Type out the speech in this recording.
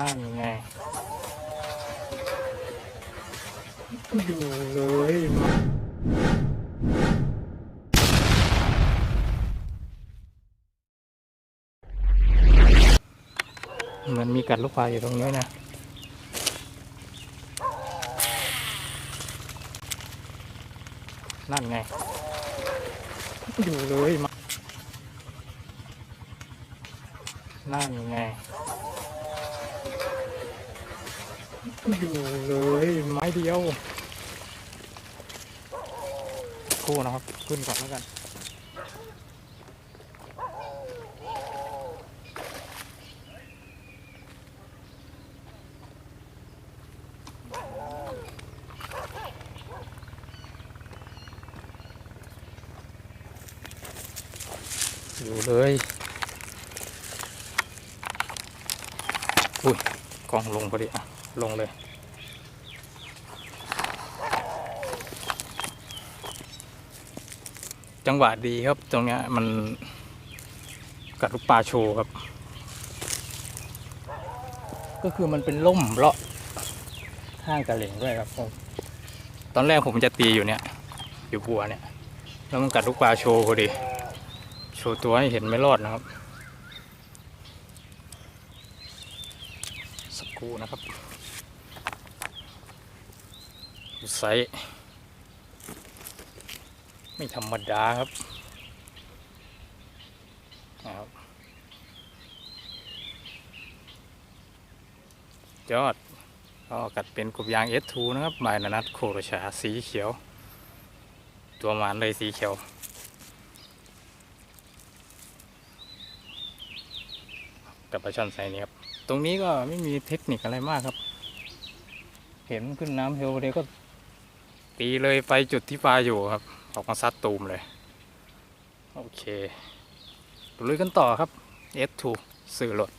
นั่นไงอยู่เลยเหมันมีกัดลูกควาอยู่ตรงนี้นะนั่นไงอยู่เลยมานั่นไง อยู่เลยไม้เดียว คู่นะครับ ขึ้นก่อนแล้วกัน อยู่เลยอุ้ยกล้องลงพอดีอะ ลงเลย จังหวะดีครับ ตรงเนี้ยมันกัดลูกปลาโชว์ครับ ก็คือมันเป็นล่มเลาะข้างกระเหล่งด้วยครับผมตอนแรกผมจะตีอยู่เนี่ย อยู่บัวเนี่ย แล้วมันกัดลูกปลาโชว์พอดี โชว์ตัวให้เห็นไม่รอดนะครับ สัก คูนะครับดูไซไม่ธรรมดาครับนะครับยอดก็กัดเป็นกบยาง S2 นะครับหมายนานัดโครชาสีเขียว ตัวหมานเลยสีเขียวกับปลาช่อนไซนี้ครับ ตรงนี้ก็ไม่มีเทคนิคอะไรมากครับ เห็นขึ้นน้ำเฮลเดก็ ตีเลยไปจุดที่ปลาอยู่ครับ ออกมาซัดตูมเลย โอเคลุยกันต่อครับ S2 สื่อรถ